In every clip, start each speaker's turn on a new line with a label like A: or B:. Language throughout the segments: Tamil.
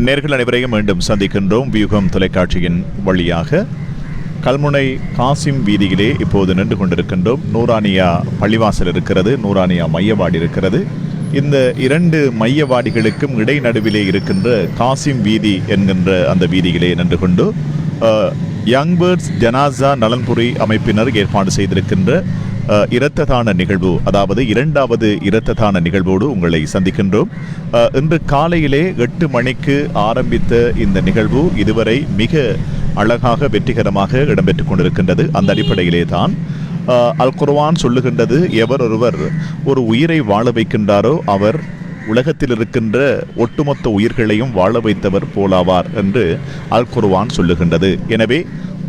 A: நேர்கள் அனைவரையும் மீண்டும் சந்திக்கின்றோம். வியூகம் தொலைக்காட்சியின் வழியாக. கல்முனை காசிம் வீதியிலே இப்போது நின்று கொண்டிருக்கின்றோம். நூரானியா பள்ளிவாசல் இருக்கிறது. நூரானியா மையவாடி இருக்கிறது. இந்த இரண்டு மையவாடிகளுக்கும் இடைநடுவிலே இருக்கின்ற காசிம் வீதி என்கின்ற அந்த வீதியிலே நின்று கொண்டு யங் பேர்ட்ஸ் ஜனாசா நலன்புரி அமைப்பினர் ஏற்பாடு செய்திருக்கின்ற இரத்ததான இரத்த தான நிகழ்வு அதாவது இரண்டாவது இரத்த தான நிகழ்வோடு உங்களை சந்திக்கின்றோம். இன்று காலையிலே எட்டு மணிக்கு ஆரம்பித்த இந்த நிகழ்வு இதுவரை மிக அழகாக வெற்றிகரமாக இடம்பெற்றுக் கொண்டிருக்கின்றது. அந்த அடிப்படையிலே தான் அல் குர்வான் சொல்லுகின்றது எவர் ஒருவர் ஒரு உயிரை வாழ வைக்கின்றாரோ அவர் உலகத்தில் இருக்கின்ற ஒட்டுமொத்த உயிர்களையும் வாழ வைத்தவர் போலாவார் என்று அல் குர்வான் சொல்லுகின்றது. எனவே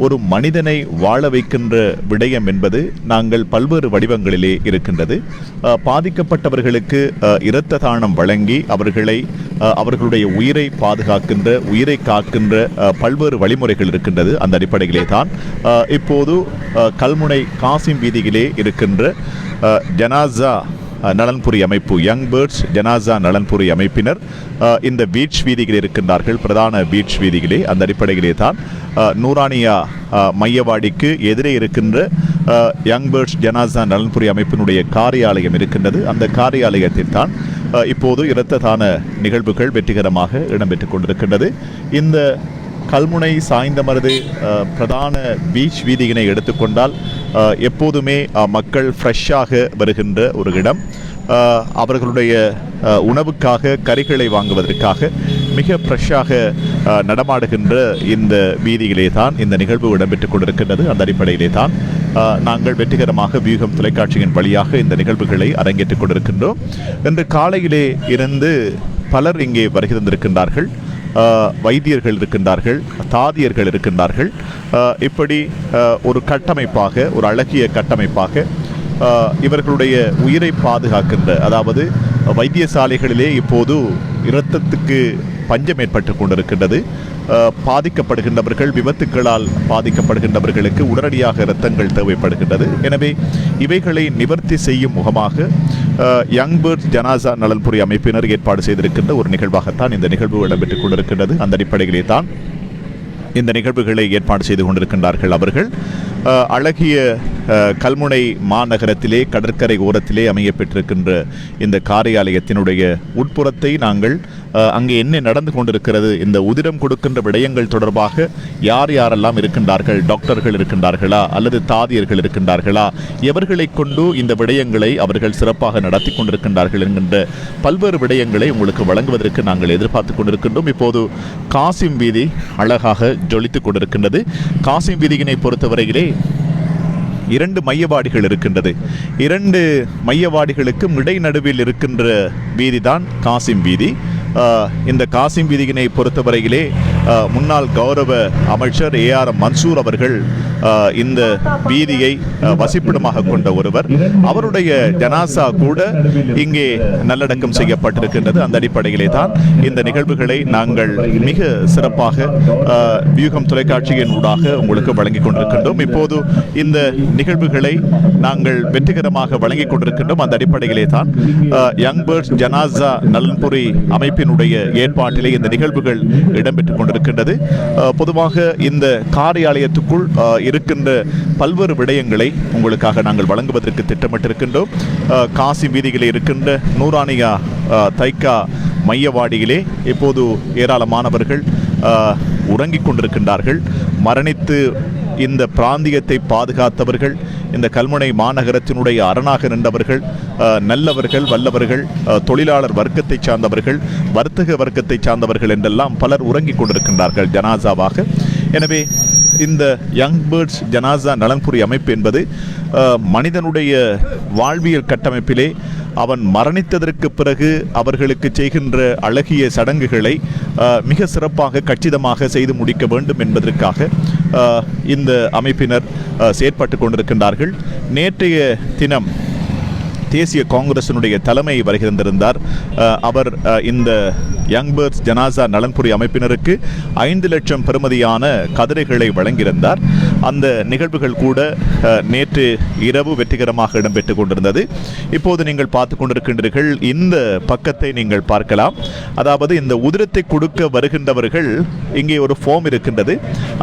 A: ஒரு மனிதனை வாழ வைக்கின்ற விடயம் என்பது நாங்கள் பல்வேறு வடிவங்களிலே இருக்கின்றது. பாதிக்கப்பட்டவர்களுக்கு இரத்த தானம் வழங்கி அவர்களை அவர்களுடைய உயிரை பாதுகாக்கின்ற உயிரை காக்கின்ற பல்வேறு வழிமுறைகள் இருக்கின்றது அந்த அடிப்படையிலே தான். இப்போது கல்முனை காசிம் வீதியிலே இருக்கின்ற ஜனாசா நலன்புரி அமைப்பு யங் பேர்ட்ஸ் ஜனாசா நலன்புரி அமைப்பினர் இந்த பீச் வீதிகளில் இருக்கின்றார்கள். பிரதான பீச் வீதிகளே அந்த அடிப்படையிலே தான் நூரானியா மையவாடிக்கு எதிரே இருக்கின்ற யங் பேர்ட்ஸ் ஜனாசா நலன்புரி அமைப்பினுடைய காரியாலயம் இருக்கின்றது. அந்த காரியாலயத்தில் தான் இப்போது இரத்த தான நிகழ்வுகள் வெற்றிகரமாக இடம்பெற்றுக் கொண்டிருக்கின்றது. இந்த கல்முனை சாய்ந்தமருது பிரதான பீச் வீதியினை எடுத்துக்கொண்டால் எப்போதுமே மக்கள் ஃப்ரெஷ்ஷாக வருகின்ற ஒரு இடம். அவர்களுடைய உணவுக்காக கறிகளை வாங்குவதற்காக மிக ஃப்ரெஷ்ஷாக நடமாடுகின்ற இந்த வீதியிலே தான் இந்த நிகழ்வு இடம்பெற்றுக் கொண்டிருக்கின்றது. அந்த அடிப்படையிலே தான் நாங்கள் வெற்றிகரமாக வியூகம் தொலைக்காட்சியின் வழியாக இந்த நிகழ்வுகளை அரங்கேற்றுக் கொண்டிருக்கின்றோம். இன்று காலையிலே இருந்து பலர் இங்கே வருகை தந்திருக்கின்றார்கள். வைத்தியர்கள் இருக்கின்றார்கள் தாதியர்கள் இருக்கின்றார்கள். இப்படி ஒரு கட்டமைப்பாக ஒரு அழகிய கட்டமைப்பாக இவர்களுடைய உயிரை பாதுகாக்கின்ற அதாவது வைத்தியசாலைகளிலே இப்போது இரத்தத்துக்கு பஞ்சம் ஏற்பட்டு கொண்டிருக்கின்றது. பாதிக்கப்படுகின்றவர்கள் விபத்துக்களால் பாதிக்கப்படுகின்றவர்களுக்கு உடனடியாக இரத்தங்கள் தேவைப்படுகின்றது. எனவே இவைகளை நிவர்த்தி செய்யும் முகமாக அஹ், யங் ஜனாசா நலன்புரி அமைப்பினர் ஏற்பாடு செய்திருக்கின்ற ஒரு நிகழ்வாகத்தான் இந்த நிகழ்வு இடம்பெற்றுக் கொண்டிருக்கின்றது. அந்த அடிப்படையிலே தான் இந்த நிகழ்வுகளை ஏற்பாடு செய்து கொண்டிருக்கின்றார்கள் அவர்கள். அழகிய கல்முனை மாநகரத்திலே கடற்கரை ஓரத்திலே அமைய பெற்றிருக்கின்ற இந்த காரியாலயத்தினுடைய உட்புறத்தை நாங்கள் அங்கே என்ன நடந்து கொண்டிருக்கிறது இந்த உதிரம் கொடுக்கின்ற விடயங்கள் தொடர்பாக யார் யாரெல்லாம் இருக்கின்றார்கள் டாக்டர்கள் இருக்கின்றார்களா அல்லது தாதியர்கள் இருக்கின்றார்களா எவர்களை கொண்டு இந்த விடயங்களை அவர்கள் சிறப்பாக நடத்தி கொண்டிருக்கின்றார்கள் என்கின்ற பல்வேறு விடயங்களை உங்களுக்கு வழங்குவதற்கு நாங்கள் எதிர்பார்த்து கொண்டிருக்கின்றோம். இப்போது காசிம் வீதி அழகாக ஜொலித்துக் கொண்டிருக்கின்றது. காசிம் வீதியினை பொறுத்தவரையிலே இரண்டு மையவாடிகள் இருக்கின்றது. இரண்டு மையவாடிகளுக்கும் இடைநடுவில் இருக்கின்ற வீதி தான் காசிம் வீதி. இந்த காசிம் வீதியினை பொறுத்தவரையிலே முன்னாள் கௌரவ அமைச்சர் ஏ ஆர் மன்சூர் அவர்கள் இந்த வீதியை வசிப்பிடமாக கொண்ட ஒருவர். அவருடைய ஜனாசா கூட இங்கே நல்லடக்கம் செய்யப்பட்டிருக்கின்றது. அந்த அடிப்படையிலே தான் இந்த நிகழ்வுகளை நாங்கள் மிக சிறப்பாக ஆஹ், வியூகம் தொலைக்காட்சியின் ஊடாக உங்களுக்கு வழங்கிக் கொண்டிருக்கின்றோம். இப்போது இந்த நிகழ்வுகளை நாங்கள் வெற்றிகரமாக வழங்கிக் கொண்டிருக்கின்றோம். அந்த அடிப்படையிலே தான் யங் பேர்ட்ஸ் ஜனாசா நலன்புரி அமைப்பினுடைய ஏற்பாட்டிலே இந்த நிகழ்வுகள் இடம்பெற்றுக் கொண்டிருக்கின்றது. பொதுவாக இந்த காரியாலயத்துக்குள் இருக்கின்ற பல்வேறு விடயங்களை உங்களுக்காக நாங்கள் வழங்குவதற்கு திட்டமிட்டிருக்கின்றோம். காசி வீதிகளில் இருக்கின்ற நூரானியா தைக்கா மையவாடியிலே இப்போது ஏராளமானவர்கள் உறங்கிக் கொண்டிருக்கின்றார்கள். மரணித்து இந்த பிராந்தியத்தை பாதுகாத்தவர்கள் இந்த கல்முனை மாநகரத்தினுடைய அரணாக நின்றவர்கள் நல்லவர்கள் வல்லவர்கள் தொழிலாளர் வர்க்கத்தை சார்ந்தவர்கள் வர்த்தக வர்க்கத்தை சார்ந்தவர்கள் என்றெல்லாம் பலர் உறங்கிக் கொண்டிருக்கின்றார்கள் ஜனாசாவாக. எனவே இந்த யங் பேர்ட்ஸ் ஜனாசா நலன்புரி அமைப்பு என்பது மனிதனுடைய வாழ்வியல் கட்டமைப்பிலே அவன் மரணித்ததற்கு பிறகு அவர்களுக்கு செய்கின்ற அழகிய சடங்குகளை மிக சிறப்பாக கச்சிதமாக செய்து முடிக்க வேண்டும் என்பதற்காக இந்த அமைப்பினர் செயற்பட்டு கொண்டிருக்கின்றார்கள். நேற்றைய தினம் தேசிய காங்கிரசினுடைய தலைமை வருகிறந்திருந்தார் அவர் இந்த யங் பேர்ட்ஸ் ஜனாசா நலன்புரி அமைப்பினருக்கு ஐந்து லட்சம் பெறுமதியான கதிரைகளை வழங்கியிருந்தார். அந்த நிகழ்வுகள் கூட நேற்று இரவு வெற்றிகரமாக இடம்பெற்றுக் கொண்டிருந்தது. இப்போது நீங்கள் பார்த்து கொண்டிருக்கின்றீர்கள் இந்த பக்கத்தை நீங்கள் பார்க்கலாம். அதாவது இந்த உதிரத்தை கொடுக்க வருகின்றவர்கள் இங்கே ஒரு ஃபார்ம் இருக்கின்றது.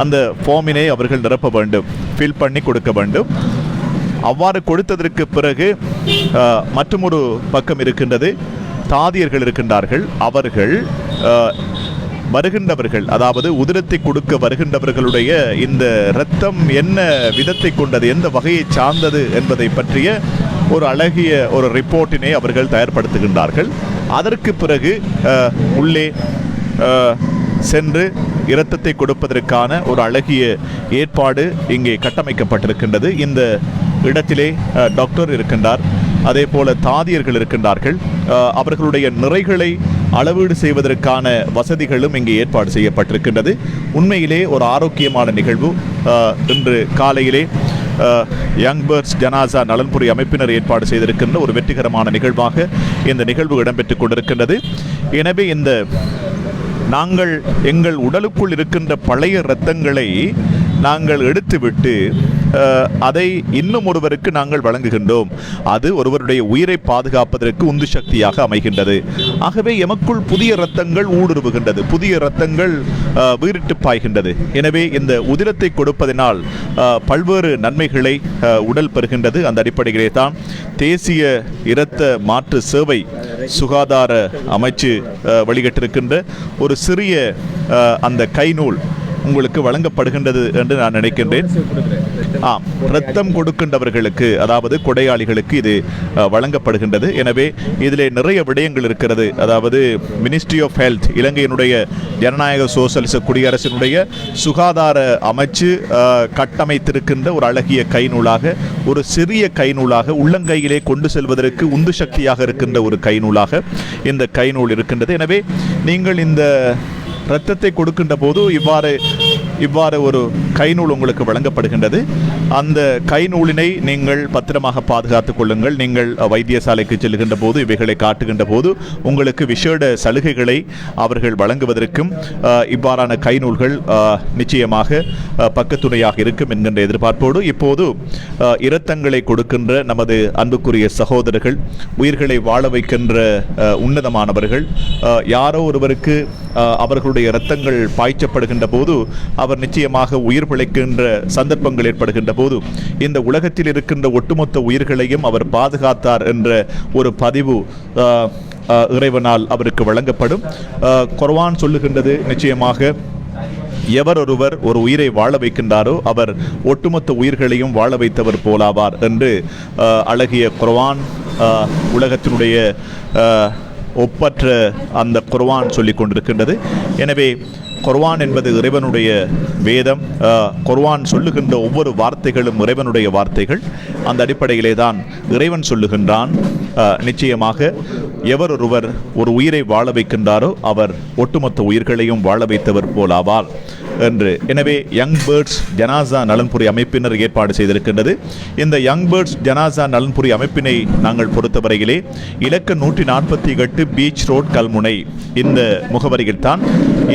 A: அந்த ஃபார்மினை அவர்கள் நிரப்ப வேண்டும் ஃபில் பண்ணி கொடுக்க வேண்டும். அவ்வாறு கொடுத்ததற்கு பிறகு மற்றும் ஒரு பக்கம் இருக்கின்றது. தாதியர்கள் இருக்கின்றார்கள். அவர்கள் வருகின்றவர்கள் அதாவது உதிரத்தை கொடுக்க வருகின்றவர்களுடைய இந்த இரத்தம் என்ன விதத்தை கொண்டது எந்த வகையை சார்ந்தது என்பதை பற்றிய ஒரு அழகிய ஒரு ரிப்போர்ட்டினை அவர்கள் தயார்படுத்துகின்றார்கள். அதற்கு பிறகு உள்ளே சென்று இரத்தத்தை கொடுப்பதற்கான ஒரு அழகிய ஏற்பாடு இங்கே கட்டமைக்கப்பட்டிருக்கின்றது. இந்த இடத்திலே டாக்டர் இருக்கின்றார். அதே போல தாதியர்கள் இருக்கின்றார்கள். அவர்களுடைய நிறைகளை அளவீடு செய்வதற்கான வசதிகளும் இங்கே ஏற்பாடு செய்யப்பட்டிருக்கின்றது. உண்மையிலே ஒரு ஆரோக்கியமான நிகழ்வு. இன்று காலையிலே யங் பேர்ட்ஸ் ஜனாசா நலன்புரி அமைப்பினர் ஏற்பாடு செய்திருக்கின்ற ஒரு வெற்றிகரமான நிகழ்வாக இந்த நிகழ்வு இடம்பெற்றுக் கொண்டிருக்கின்றது. எனவே இந்த நாங்கள் எங்கள் உடலுக்குள் இருக்கின்ற பழைய இரத்தங்களை நாங்கள் எடுத்துவிட்டு அதை இன்னும் ஒருவருக்கு நாங்கள் வழங்குகின்றோம். அது ஒருவருடைய உயிரை பாதுகாப்பதற்கு உந்து சக்தியாக அமைகின்றது. ஆகவே எமக்குள் புதிய ரத்தங்கள் ஊடுருவுகின்றது. புதிய ரத்தங்கள் வீரிட்டு பாய்கின்றது. எனவே இந்த உதிரத்தை கொடுப்பதனால் பல்வேறு நன்மைகளை உடல் பெறுகின்றது. அந்த அடிப்படையிலே தான் தேசிய இரத்த மாற்று சேவை சுகாதார அமைச்சு வழிகட்டிருக்கின்ற வெளியிட்டிருக்கின்ற ஒரு சிறிய அந்த கைநூல் உங்களுக்கு வழங்கப்படுகின்றது என்று நான் நினைக்கின்றேன். ஆம் ரத்தம் கொடுக்கின்றவர்களுக்கு அதாவது கொடையாளிகளுக்கு இது வழங்கப்படுகின்றது. எனவே இதிலே நிறைய விடயங்கள் இருக்கிறது. அதாவது மினிஸ்ட்ரி ஆஃப் ஹெல்த் இலங்கையினுடைய ஜனநாயக சோசலிச குடியரசினுடைய சுகாதார அமைச்சு கட்டமைத்திருக்கின்ற ஒரு அழகிய கைநூலாக ஒரு சிறிய கைநூலாக உள்ளங்கையிலே கொண்டு செல்வதற்கு உந்து சக்தியாக இருக்கின்ற ஒரு கைநூலாக இந்த கைநூல் இருக்கின்றது. எனவே நீங்கள் இந்த இரத்தத்தை கொடுக்கின்ற போது இவ்வாறு இவ்வாறு ஒரு கைநூல் உங்களுக்கு வழங்கப்படுகின்றது. அந்த கைநூலினை நீங்கள் பத்திரமாக பாதுகாத்துக் கொள்ளுங்கள். நீங்கள் வைத்தியசாலைக்கு செல்கின்ற போது இவைகளை காட்டுகின்ற போது உங்களுக்கு விசேட சலுகைகளை அவர்கள் வழங்குவதற்கும் இவ்வாறான கைநூல்கள் நிச்சயமாக பக்கத்துணையாக இருக்கும் என்கின்ற எதிர்பார்ப்போடு இப்போது இரத்தங்களை கொடுக்கின்ற நமது அன்புக்குரிய சகோதரர்கள் உயிர்களை வாழ வைக்கின்ற உன்னதமானவர்கள் யாரோ ஒருவருக்கு அவர்களுடைய இரத்தங்கள் பாய்ச்சப்படுகின்ற போது அவர் நிச்சயமாக உயிர் பிழைக்கின்ற சந்தர்ப்பங்கள் ஏற்படுகின்ற போது இந்த உலகத்தில் இருக்கின்ற ஒட்டுமொத்த உயிர்களையும் அவர் பாதுகாத்தார் என்ற ஒரு பதிவு அஹ், இறைவனால் அவருக்கு வழங்கப்படும். குர்வான் சொல்லுகின்றது நிச்சயமாக எவர் ஒருவர் ஒரு உயிரை வாழ வைக்கின்றாரோ அவர் ஒட்டுமொத்த உயிர்களையும் வாழ வைத்தவர் போலாவார் என்று அழகிய குர்வான் உலகத்தினுடைய ஒப்பற்ற அந்த குர்வான் சொல்லிக் கொண்டிருக்கின்றது எனவே குர்வான் என்பது இறைவனுடைய வேதம். குர்வான் சொல்லுகின்ற ஒவ்வொரு வார்த்தைகளும் இறைவனுடைய வார்த்தைகள். அந்த அடிப்படையிலே தான் இறைவன் சொல்லுகின்றான். நிச்சயமாக எவர் ஒருவர் ஒரு உயிரை வாழ வைக்கின்றாரோ அவர் ஒட்டுமொத்த உயிர்களையும் வாழ வைத்தவர் போலாவார். என்று. எனவே யங் பேர்ட்ஸ் ஜனாசா நலன்புரி அமைப்பினர் ஏற்பாடு செய்திருக்கின்றது. இந்த யங் பேர்ட்ஸ் ஜனாசா நலன்புரி அமைப்பினை நாங்கள் பொறுத்தவரையிலே இலக்க நூற்றி நாற்பத்தி எட்டு பீச் ரோட் கல்முனை இந்த முகவரியில் தான்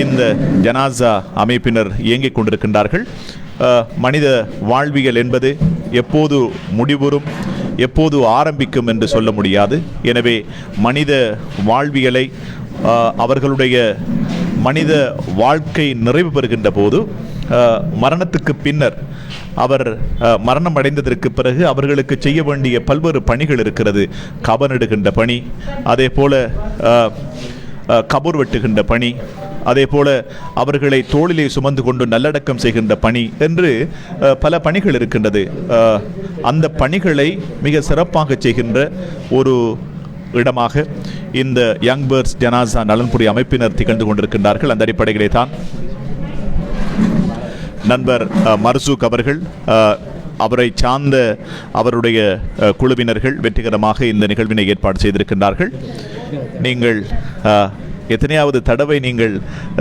A: இந்த ஜனாசா அமைப்பினர் இயங்கிக் கொண்டிருக்கின்றார்கள். மனித வாழ்வியல் என்பது எப்போது முடிவுறும் எப்போது ஆரம்பிக்கும் என்று சொல்ல முடியாது. எனவே மனித வாழ்வியலை அவர்களுடைய மனித வாழ்க்கை நிறைவு பெறுகின்ற போது மரணத்துக்கு பின்னர் அவர் மரணம் அடைந்ததற்கு பிறகு அவர்களுக்கு செய்ய வேண்டிய பல்வேறு பணிகள் இருக்கிறது. கபனிடுகின்ற பணி அதே போல கபூர் வெட்டுகின்ற பணி அதே போல அவர்களை தோளிலே சுமந்து கொண்டு நல்லடக்கம் செய்கின்ற பணி என்று பல பணிகள் இருக்கின்றது. அந்த பணிகளை மிக சிறப்பாக செய்கின்ற ஒரு இடமாக இந்த யங் பேர்ட்ஸ் ஜனாசா நலன்புரி அமைப்பினர் திகழ்ந்து கொண்டிருக்கின்றார்கள். அந்த அடிப்படையிலே தான் நண்பர் மர்சூக் அவர்கள் அவரை சார்ந்த அவருடைய குழுவினர்கள் வெற்றிகரமாக இந்த நிகழ்வினை ஏற்பாடு செய்திருக்கின்றார்கள். நீங்கள் எத்தனையாவது தடவை நீங்கள்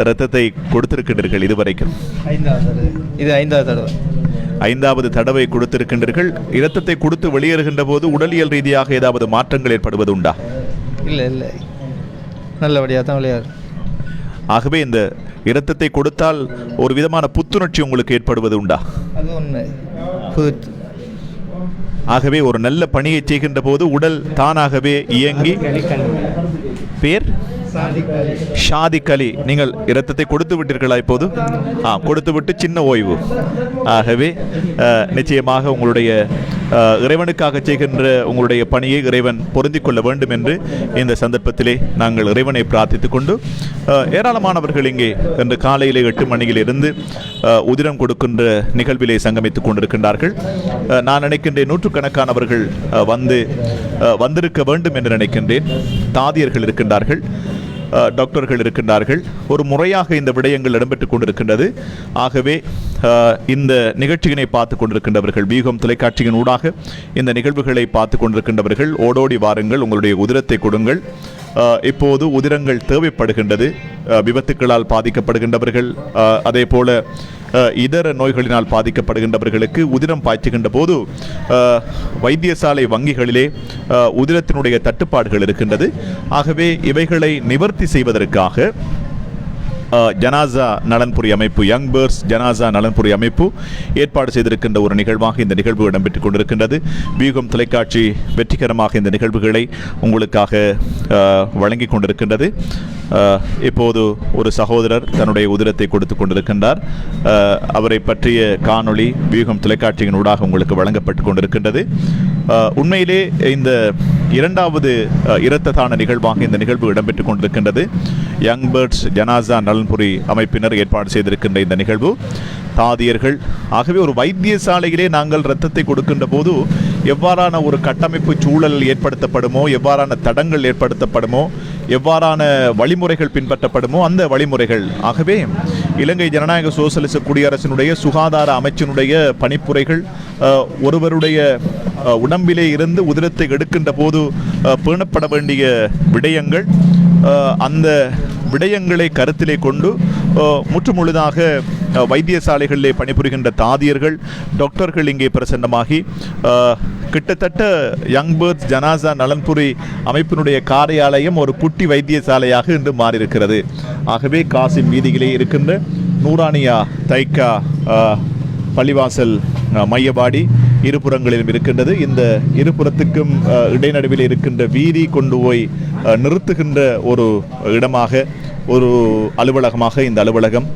A: ரத்தத்தை கொடுத்திருக்கின்றீர்கள் இதுவரைக்கும்?
B: ஐந்தாவது இது ஐந்தாவது தடவை.
A: ஐந்தாவது தடவை கொடுத்திருக்கின்றீர்கள். இரத்தத்தை கொடுத்து வெளியேறுகின்ற போது உடலியல் ரீதியாக ஏதாவது மாற்றங்கள் ஏற்படுவது உண்டா?
B: இல்லை இல்லை. நல்லபடியாக தான் விளையாடு
A: ஆகவே இந்த இரத்தத்தை கொடுத்தால் ஒரு விதமான புத்துணர்ச்சி உங்களுக்கு ஏற்படுவது உண்டா? ஆகவே ஒரு நல்ல பணியை செய்கின்ற போது உடல் தானாகவே இயங்கி பேர்? ஷாதி கலி நீங்கள் இரத்தத்தை கொடுத்து விட்டீர்களா இப்போது? ஆ கொடுத்து விட்டு சின்ன ஓய்வு. ஆகவே நிச்சயமாக உங்களுடைய இறைவனுக்காக செய்கின்ற உங்களுடைய பணியை இறைவன் பொருந்திக் கொள்ள வேண்டும் என்று இந்த சந்தர்ப்பத்திலே நாங்கள் இறைவனை பிரார்த்தித்துக் கொண்டு ஏராளமானவர்கள் இங்கே இன்று காலையிலே எட்டு மணியில் இருந்து உதிரம் கொடுக்கின்ற நிகழ்விலே சங்கமித்துக் கொண்டிருக்கின்றார்கள். நான் நினைக்கின்றேன் நூற்றுக்கணக்கானவர்கள் வந்து வந்திருக்க வேண்டும் என்று நினைக்கின்றேன். தாதியர்கள் இருக்கின்றார்கள். டாக்டர்கள் இருக்கின்றார்கள். ஒரு முறையாக இந்த விடயங்கள் இடம்பெற்றுக் கொண்டிருக்கின்றது. ஆகவே இந்த நிகழ்ச்சியினை பார்த்து கொண்டிருக்கின்றவர்கள் பீகம் தொலைக்காட்சியின் ஊடாக இந்த நிகழ்வுகளை பார்த்து கொண்டிருக்கின்றவர்கள் ஓடோடி வாருங்கள் உங்களுடைய உதிரத்தை கொடுங்கள். இப்போது உதிரங்கள் தேவைப்படுகின்றது. விபத்துக்களால் பாதிக்கப்படுகின்றவர்கள் அதே போல இதர நோய்களினால் பாதிக்கப்படுகின்றவர்களுக்கு உதிரம் பாய்ச்சுகின்ற போது வைத்தியசாலை வங்கிகளிலே உதிரத்தினுடைய தட்டுப்பாடுகள் இருக்கின்றது. ஆகவே இவைகளை நிவர்த்தி செய்வதற்காக ஜனாசா நலன்புரி அமைப்பு யங் பேர்ஸ் ஜனாசா நலன்புரி அமைப்பு ஏற்பாடு செய்திருக்கின்ற ஒரு நிகழ்வாக இந்த நிகழ்வு இடம்பெற்றுக் கொண்டிருக்கின்றது. வியூகம் தொலைக்காட்சி வெற்றிகரமாக இந்த நிகழ்வுகளை உங்களுக்காக வழங்கிக் கொண்டிருக்கின்றது. இப்போது ஒரு சகோதரர் தன்னுடைய உதிரத்தை கொடுத்து கொண்டிருக்கின்றார். அவரை பற்றிய காணொளி வியூகம் தொலைக்காட்சியின் ஊடாக உங்களுக்கு வழங்கப்பட்டு கொண்டிருக்கின்றது. உண்மையிலே இந்த இரண்டாவது அஹ், நிகழ்வாக இந்த நிகழ்வு இடம்பெற்றுக் கொண்டிருக்கின்றது. யங் பேர்ட்ஸ் ஜனாசா நலன்புரி அமைப்பினர் ஏற்பாடு செய்திருக்கின்ற இந்த நிகழ்வு. தாதியர்கள் ஆகவே ஒரு வைத்தியசாலையிலே நாங்கள் இரத்தத்தை கொடுக்கின்ற போது எவ்வாறான ஒரு கட்டமைப்பு சூழல் ஏற்படுத்தப்படுமோ எவ்வாறான தடங்கள் ஏற்படுத்தப்படுமோ எவ்வாறான வழிமுறைகள் பின்பற்றப்படுமோ அந்த வழிமுறைகள். ஆகவே இலங்கை ஜனநாயக சோசலிச குடியரசினுடைய சுகாதார அமைச்சினுடைய பணிப்புரைகள் ஒருவருடைய உடம்பிலே இருந்து உதிரத்தை எடுக்கின்ற போது பேணப்பட வேண்டிய விடயங்கள் அந்த விடயங்களை கருத்திலே கொண்டு முற்றுமுழுதாக வைத்தியசாலைகளிலே பணிபுரிகின்ற தாதியர்கள் டாக்டர்கள் இங்கே பிரசன்னமாகி கிட்டத்தட்ட யங் பேர்த் ஜனாசா நலன்புரி அமைப்பினுடைய காரியாலயம் ஒரு குட்டி வைத்தியசாலையாக இன்று மாறியிருக்கிறது. ஆகவே காசிம் வீதியிலே இருக்கின்ற நூரானியா தைக்கா பள்ளிவாசல் மையபாடி மையவாடி இருபுறங்களிலும் இருக்கின்றது. இந்த இருபுறத்துக்கும் இடைநடுவில் இருக்கின்ற வீதி கொண்டு போய் நிறுத்துகின்ற ஒரு இடமாக ஒரு அலுவலகமாக இந்த அலுவலகம்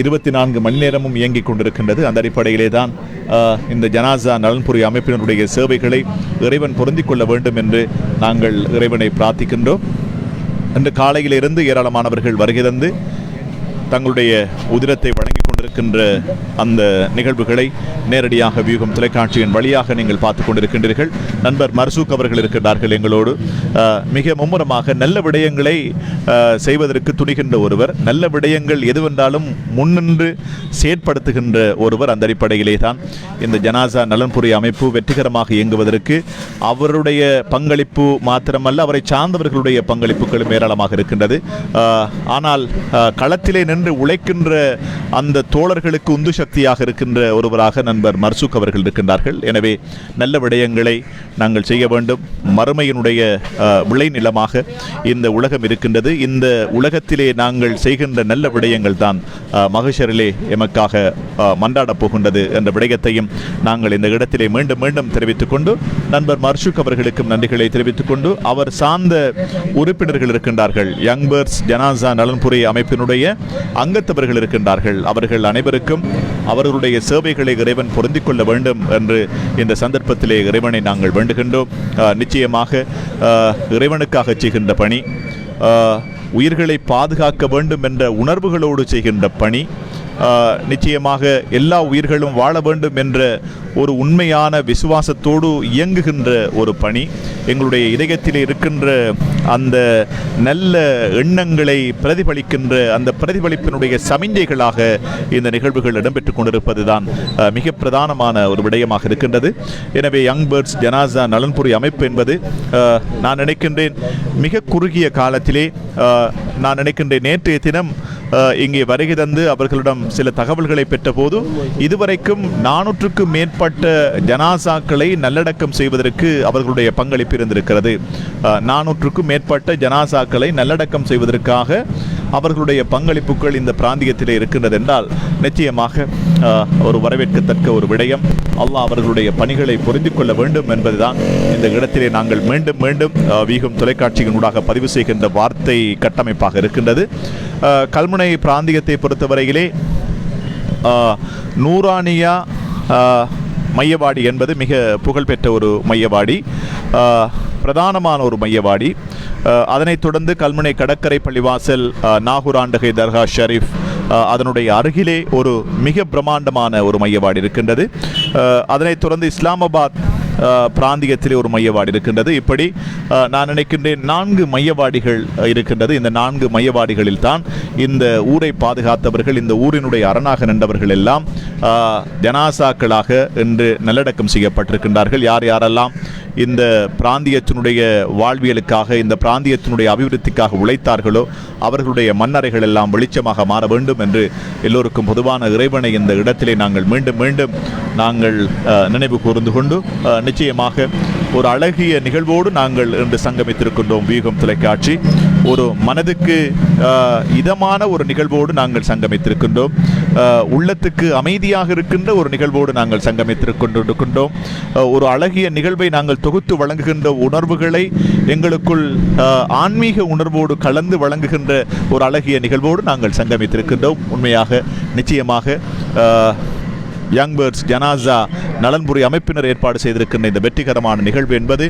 A: இருபத்தி நான்கு மணி நேரமும் இயங்கிக் கொண்டிருக்கின்றது. அந்த அடிப்படையிலே தான் இந்த ஜனாசா நலன்புரி அமைப்பினருடைய சேவைகளை இறைவன் பொருந்திக் கொள்ள வேண்டும் என்று நாங்கள் இறைவனை பிரார்த்திக்கின்றோம். இன்று காலையிலிருந்து ஏராளமானவர்கள் வருகை தந்து தங்களுடைய உதிரத்தை வழங்கி கொண்டிருக்கின்ற அந்த நிகழ்வுகளை நேரடியாக வியூகம் தொலைக்காட்சியின் வழியாக நீங்கள் பார்த்து கொண்டிருக்கின்றீர்கள். நண்பர் மர்சூக் அவர்கள் இருக்கின்றார்கள் எங்களோடு. மிக மும்முரமாக நல்ல விடயங்களை செய்வதற்கு துணிகின்ற ஒருவர் நல்ல விடயங்கள் எதுவென்றாலும் முன்னின்று செயற்படுத்துகின்ற ஒருவர் அந்த அடிப்படையிலே தான். இந்த ஜனாசா நலன்புரி அமைப்பு வெற்றிகரமாக இயங்குவதற்கு அவருடைய பங்களிப்பு மாத்திரமல்ல அவரை சார்ந்தவர்களுடைய பங்களிப்புகளும் ஏராளமாக இருக்கின்றது. ஆனால் களத்திலே நின்று உழைக்கின்ற அந்த தோழர்களுக்கு உந்து சக்தியாக இருக்கின்ற ஒருவராக நண்பர் மர்சுக் அவர்கள் இருக்கின்றார்கள். எனவே நல்ல விடயங்களை நாங்கள் செய்ய வேண்டும். மறுமையினுடைய விளைநிலமாக இந்த உலகம் இருக்கின்றது. இந்த உலகத்திலே நாங்கள் செய்கின்ற நல்ல விடயங்கள் தான் ஆஹ், மகஷரிலே எமக்காக மன்றாடப் போகின்றது என்ற விடயத்தையும் நாங்கள் இந்த இடத்திலே மீண்டும் மீண்டும் தெரிவித்துக் கொண்டு நண்பர் மர்ஷுக் அவர்களுக்கும் நன்றிகளை தெரிவித்துக் கொண்டு அவர் சார்ந்த உறுப்பினர்கள் இருக்கின்றார்கள். யங் பேர்ட்ஸ் ஜனாசா நலன்புரி அமைப்பினுடைய அங்கத்தவர்கள் இருக்கின்றார்கள். அவர்கள் அனைவருக்கும் அவர்களுடைய சேவைகளை இறைவன் பொருந்திக் கொள்ள வேண்டும் என்று இந்த சந்தர்ப்பத்திலே இறைவனை நாங்கள் வேண்டுகின்றோம். நிச்சயமாக இறைவனுக்காக செய்கின்ற பணி ஆஹ், உயிர்களை பாதுகாக்க வேண்டும் என்ற உணர்வுகளோடு செய்கின்ற பணி நிச்சயமாக எல்லா உயிர்களும் வாழ வேண்டும் என்ற ஒரு உண்மையான விசுவாசத்தோடு இயங்குகின்ற ஒரு பணி. எங்களுடைய இதயத்தில் இருக்கின்ற அந்த நல்ல எண்ணங்களை பிரதிபலிக்கின்ற அந்த பிரதிபலிப்பினுடைய சமிஞ்சைகளாக இந்த நிகழ்வுகள் இடம்பெற்றுக் கொண்டிருப்பது தான் மிக பிரதானமான ஒரு விடயமாக இருக்கின்றது. எனவே யங் பேர்ட்ஸ் ஜனாசா நலன்புரி அமைப்பு என்பது நான் நினைக்கின்றேன் மிக குறுகிய காலத்திலே நான் நினைக்கின்றேன் நேற்றைய தினம் இங்கே வருகை தந்து அவர்களிடம் சில தகவல்களை பெற்றபோது இதுவரைக்கும் நானூற்றுக்கும் மேற்பட்ட ஜனாசாக்களை நல்லடக்கம் செய்வதற்கு அவர்களுடைய பங்களிப்பு இருந்திருக்கிறது. நானூற்றுக்கும் மேற்பட்ட ஜனாசாக்களை நல்லடக்கம் செய்வதற்காக அவர்களுடைய பங்களிப்புகள் இந்த பிராந்தியத்தில் இருக்கின்றது என்றால் நிச்சயமாக ஒரு வரவேற்கத்தக்க ஒரு விடயம். அல்லாஹ் அவர்களுடைய பணிகளை புரிந்து கொள்ள வேண்டும் என்பதுதான் இந்த இடத்திலே நாங்கள் மீண்டும் மீண்டும் வீகம் தொலைக்காட்சியினூடாக பதிவு செய்கின்ற வார்த்தை கட்டமைப்பாக இருக்கின்றது. கல்முனை பிராந்தியத்தை பொறுத்தவரையிலே நூரானியா நூறானியா மையவாடி என்பது மிக புகழ்பெற்ற ஒரு மையவாடி. பிரதானமான ஒரு மையவாடி. அதனைத் தொடர்ந்து கல்முனை கடற்கரை பள்ளிவாசல் நாகூர் ஆண்டகை தர்கா ஷரீஃப் அதனுடைய அருகிலே ஒரு மிக பிரமாண்டமான ஒரு மையவாடி இருக்கின்றது. அதனைத் தொடர்ந்து இஸ்லாமாபாத் பிராந்தியத்திலே ஒரு மையவாடி இருக்கின்றது. இப்படி நான் நினைக்கின்றேன் நான்கு மையவாடிகள் இருக்கின்றது. இந்த நான்கு மையவாடிகளில் தான் இந்த ஊரை பாதுகாத்தவர்கள் இந்த ஊரினுடைய அரணாக நின்றவர்கள் எல்லாம் ஜனாசாக்களாக இன்று நல்லடக்கம் செய்யப்பட்டிருக்கின்றார்கள். யார் யாரெல்லாம் இந்த பிராந்தியத்தினுடைய வாழ்வியலுக்காக இந்த பிராந்தியத்தினுடைய அபிவிருத்திக்காக உழைத்தார்களோ அவர்களுடைய மன்னரைகள் எல்லாம் வெளிச்சமாக மாற வேண்டும் என்று எல்லோருக்கும் பொதுவான இறைவனை இந்த இடத்திலே நாங்கள் மீண்டும் மீண்டும் நாங்கள் நினைவு கூர்ந்து கொண்டு நிச்சயமாக ஒரு அழகிய நிகழ்வோடு நாங்கள் இன்று சங்கமித்திருக்கின்றோம் வீகம் தொலைக்காட்சி. ஒரு மனதுக்கு இதமான ஒரு நிகழ்வோடு நாங்கள் சங்கமித்திருக்கின்றோம். உள்ளத்துக்கு அமைதியாக இருக்கின்ற ஒரு நிகழ்வோடு நாங்கள் சங்கமித்திருக்கின்றோம். ஒரு அழகிய நிகழ்வை நாங்கள் தொகுத்து வழங்குகின்ற உணர்வுகளை எங்களுக்குள் ஆன்மீக உணர்வோடு கலந்து வழங்குகின்ற ஒரு அழகிய நிகழ்வோடு நாங்கள் சங்கமித்திருக்கின்றோம். உண்மையாக நிச்சயமாக யங் பேர்ட்ஸ் ஜனாசா நலன்புரி அமைப்பினர் ஏற்பாடு செய்திருக்கின்ற இந்த வெற்றிகரமான நிகழ்வு என்பது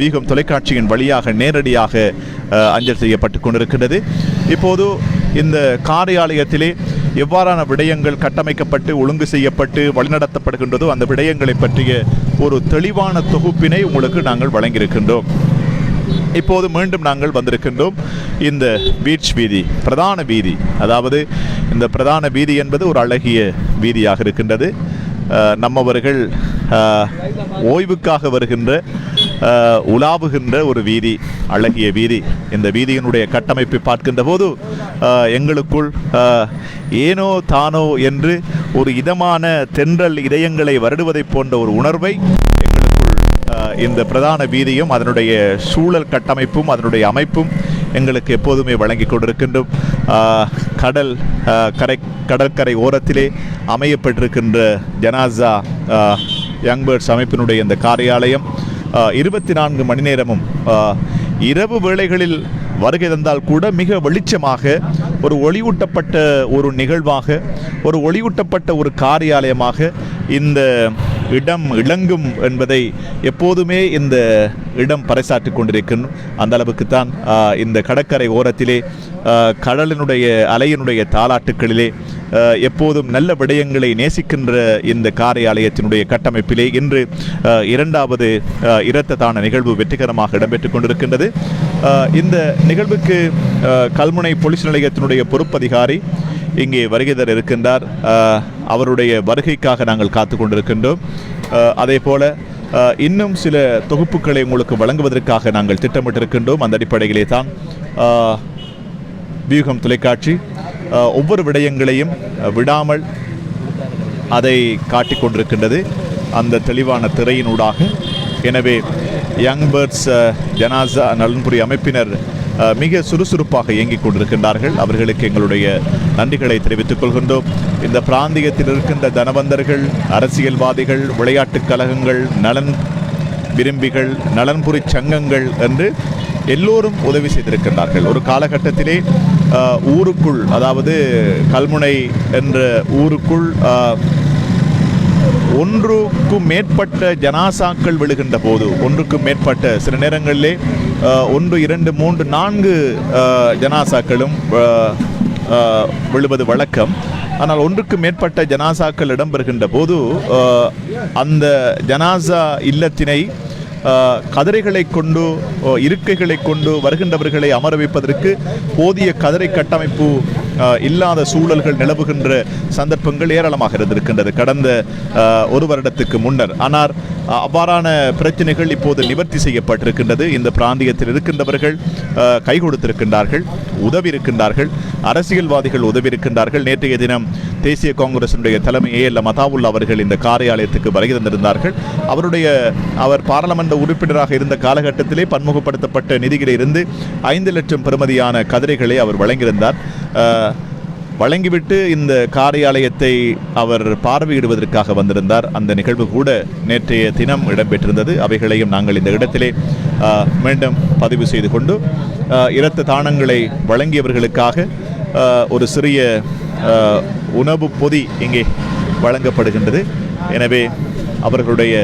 A: வீகம் தொலைக்காட்சியின் வழியாக நேரடியாக அஞ்சல் செய்யப்பட்டு கொண்டிருக்கின்றது. இப்போது இந்த காரியாலயத்திலே எவ்வாறான விடயங்கள் கட்டமைக்கப்பட்டு ஒழுங்கு செய்யப்பட்டு வழிநடத்தப்படுகின்றதோ அந்த விடயங்களை பற்றிய ஒரு தெளிவான தொகுப்பினை உங்களுக்கு நாங்கள் வழங்கியிருக்கின்றோம். இப்போது மீண்டும் நாங்கள் வந்திருக்கின்றோம். இந்த பீச் வீதி பிரதான வீதி அதாவது இந்த பிரதான வீதி என்பது ஒரு அழகிய வீதியாக இருக்கின்றது. நம்மவர்கள் ஓய்வுக்காக வருகின்ற உலாவுகின்ற ஒரு வீதி அழகிய வீதி. இந்த வீதியினுடைய கட்டமைப்பை பார்க்கின்ற போது எங்களுக்குள் ஏனோ தானோ என்று ஒரு இதமான தென்றல் இதயங்களை வருடுவதைப் போன்ற ஒரு உணர்வை இந்த பிரதான வீதியும் அதனுடைய சூழல் கட்டமைப்பும் அதனுடைய அமைப்பும் எங்களுக்கு எப்போதுமே வழங்கி கொண்டிருக்கின்றோம். கடல் கரை கடற்கரை ஓரத்திலே அமையப்பட்டிருக்கின்ற ஜனாசா யங்பேர்ட்ஸ் அமைப்பினுடைய இந்த காரியாலயம் இருபத்தி நான்கு மணி நேரமும் இரவு வேளைகளில் வருகை தந்தால் கூட மிக வெளிச்சமாக ஒரு ஒளியூட்டப்பட்ட ஒரு நிகழ்வாக ஒரு ஒளியூட்டப்பட்ட ஒரு காரியாலயமாக இந்த இடம் இளங்கும் என்பதை எப்போதுமே இந்த இடம் பறைசாற்றி கொண்டிருக்கணும் அந்த அளவுக்குத்தான் தான் இந்த கடற்கரை ஓரத்திலே கடலினுடைய அலையினுடைய தாளாட்டுகளிலே எப்போதும் நல்ல விடயங்களை நேசிக்கின்ற இந்த காரியாலயத்தினுடைய கட்டமைப்பிலே இன்று இரண்டாவது ஆஹ், இரத்ததான நிகழ்வு வெற்றிகரமாக இடம்பெற்றுக் கொண்டிருக்கின்றது. இந்த நிகழ்வுக்கு கல்முனை போலீஸ் நிலையத்தினுடைய பொறுப்பதிகாரி இங்கே வருகை தர இருக்கின்றார். அவருடைய வருகைக்காக நாங்கள் காத்து கொண்டிருக்கின்றோம். அதே போல இன்னும் சில தொகுப்புகளை உங்களுக்கு வழங்குவதற்காக நாங்கள் திட்டமிட்டிருக்கின்றோம். அந்த அடிப்படையிலே தான் வியூகம் தொலைக்காட்சி ஒவ்வொரு விடயங்களையும் விடாமல் அதை காட்டிக் கொண்டிருக்கின்றது. அந்த தெளிவான திரையினூடாக. எனவே யங் பேர்ட்ஸ் ஜனாசா நலன்புரி அமைப்பினர் மிக சுறுசுறுப்பாக இயங்கிக் கொண்டிருக்கின்றார்கள். அவர்களுக்கு எங்களுடைய நன்றிகளை தெரிவித்துக் கொள்கின்றோம். இந்த பிராந்தியத்தில் இருக்கின்ற தனவந்தர்கள் அரசியல்வாதிகள் விளையாட்டுக் கழகங்கள் நலன் விரும்பிகள் நலன்புரி சங்கங்கள் என்று எல்லோரும் உதவி செய்திருக்கின்றார்கள். ஒரு காலகட்டத்திலே ஊருக்குள் அதாவது கல்முனை என்ற ஊருக்குள் ஒன்றுக்கும் மேற்பட்ட ஜனாசாக்கள் விழுகின்ற போது ஒன்றுக்கும் மேற்பட்ட சில நேரங்களிலே ஒன்று இரண்டு மூன்று நான்கு ஜனாசாக்களும் விழுவது வழக்கம். ஆனால் ஒன்றுக்கு மேற்பட்ட ஜனாசாக்கள் இடம்பெறுகின்ற போது அந்த ஜனாசா இல்லத்தினை கதிரைகளை கொண்டு இருக்கைகளை கொண்டு வருகின்றவர்களை அமர வைப்பதற்கு போதிய கதிரை கட்டமைப்பு இல்லாத சூழல்கள் நிலவுகின்ற சந்தர்ப்பங்கள் ஏராளமாக இருந்திருக்கின்றது கடந்த ஒரு வருடத்துக்கு முன்னர். ஆனால் அவ்வாறான பிரச்சனைகள் இப்போது நிவர்த்தி செய்யப்பட்டிருக்கின்றது. இந்த பிராந்தியத்தில் இருக்கின்றவர்கள் கை கொடுத்திருக்கின்றார்கள் உதவி இருக்கின்றார்கள் அரசியல்வாதிகள் உதவி இருக்கின்றார்கள் நேற்றைய தினம் தேசிய காங்கிரசினுடைய தலைமை ஏ எல் மதாவுல்லா அவர்கள் இந்த காரியாலயத்துக்கு வருகை தந்திருந்தார்கள். அவருடைய அவர் பாராளுமன்ற உறுப்பினராக இருந்த காலகட்டத்திலே பன்முகப்படுத்தப்பட்ட நிதியிலிருந்து ஐந்து லட்சம் பெறுமதியான கதிரைகளை அவர் வழங்கியிருந்தார். வழங்கிவிட்டு இந்த காரியாலயத்தை அவர் பார்வையிடுவதற்காக வந்திருந்தார். அந்த நிகழ்வு கூட நேற்றைய தினம் இடம்பெற்றிருந்தது. அவைகளையும் நாங்கள் இந்த இடத்திலே மீண்டும் பதிவு செய்து கொண்டு இரத்த தானங்களை வழங்கியவர்களுக்காக ஒரு சிறிய உணவு பொதி இங்கே வழங்கப்படுகின்றது. எனவே அவர்களுடைய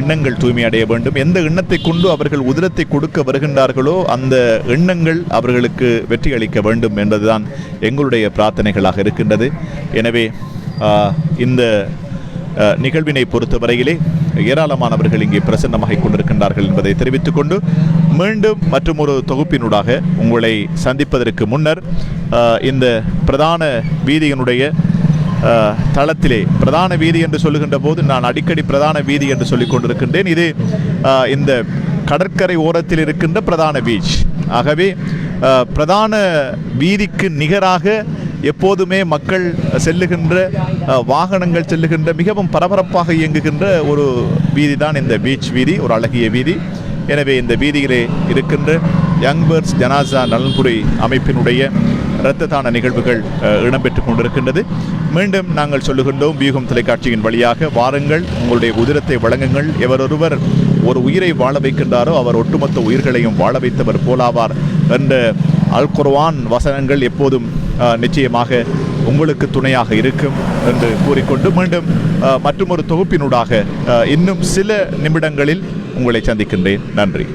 A: எண்ணங்கள் தூய்மை அடைய வேண்டும். எந்த எண்ணத்தை கொண்டு அவர்கள் உதிரத்தை கொடுக்க வருகின்றார்களோ அந்த எண்ணங்கள் அவர்களுக்கு வெற்றி அளிக்க வேண்டும் என்பதுதான் எங்களுடைய பிரார்த்தனைகளாக இருக்கின்றது. எனவே இந்த நிகழ்வினை பொறுத்தவரையிலே ஏராளமானவர்கள் இங்கே பிரசன்னமாக கொண்டிருக்கின்றார்கள் என்பதை தெரிவித்துக் கொண்டு மீண்டும் மற்றும் ஒரு தொகுப்பினூடாக உங்களை சந்திப்பதற்கு முன்னர் இந்த பிரதான வீதியினுடைய தளத்திலே பிரதான வீதி என்று சொல்லுகின்ற போது நான் அடிக்கடி பிரதான வீதி என்று சொல்லிக் கொண்டிருக்கின்றேன். இது இந்த கடற்கரை ஓரத்தில் இருக்கின்ற பிரதான பீச் ஆகவே பிரதான வீதிக்கு நிகராக எப்போதுமே மக்கள் செல்லுகின்ற வாகனங்கள் செல்லுகின்ற மிகவும் பரபரப்பாக இயங்குகின்ற ஒரு வீதி தான் இந்த பீச் வீதி ஒரு அழகிய வீதி. எனவே இந்த வீதியிலே இருக்கின்ற யங் பேர்ட்ஸ் ஜனாசா நலன்புரி அமைப்பினுடைய இரத்த தான நிகழ்வுகள் இடம்பெற்றுக் கொண்டிருக்கின்றது. மீண்டும் நாங்கள் சொல்லுகின்றோம் வியூகம் தொலைக்காட்சியின் வழியாக வாருங்கள் உங்களுடைய உதிரத்தை வழங்குங்கள். எவரொருவர் ஒரு உயிரை வாழ வைக்கின்றாரோ அவர் ஒட்டுமொத்த உயிர்களையும் வாழ வைத்தவர் போலாவார் என்ற அல் வசனங்கள் எப்போதும் நிச்சயமாக உங்களுக்கு துணையாக இருக்கும் என்று கூறிக்கொண்டு மீண்டும் மற்றொரு மற்றுமொரு தொகுப்பினூடாக இன்னும் சில நிமிடங்களில் உங்களை சந்திக்கின்றேன். நன்றி.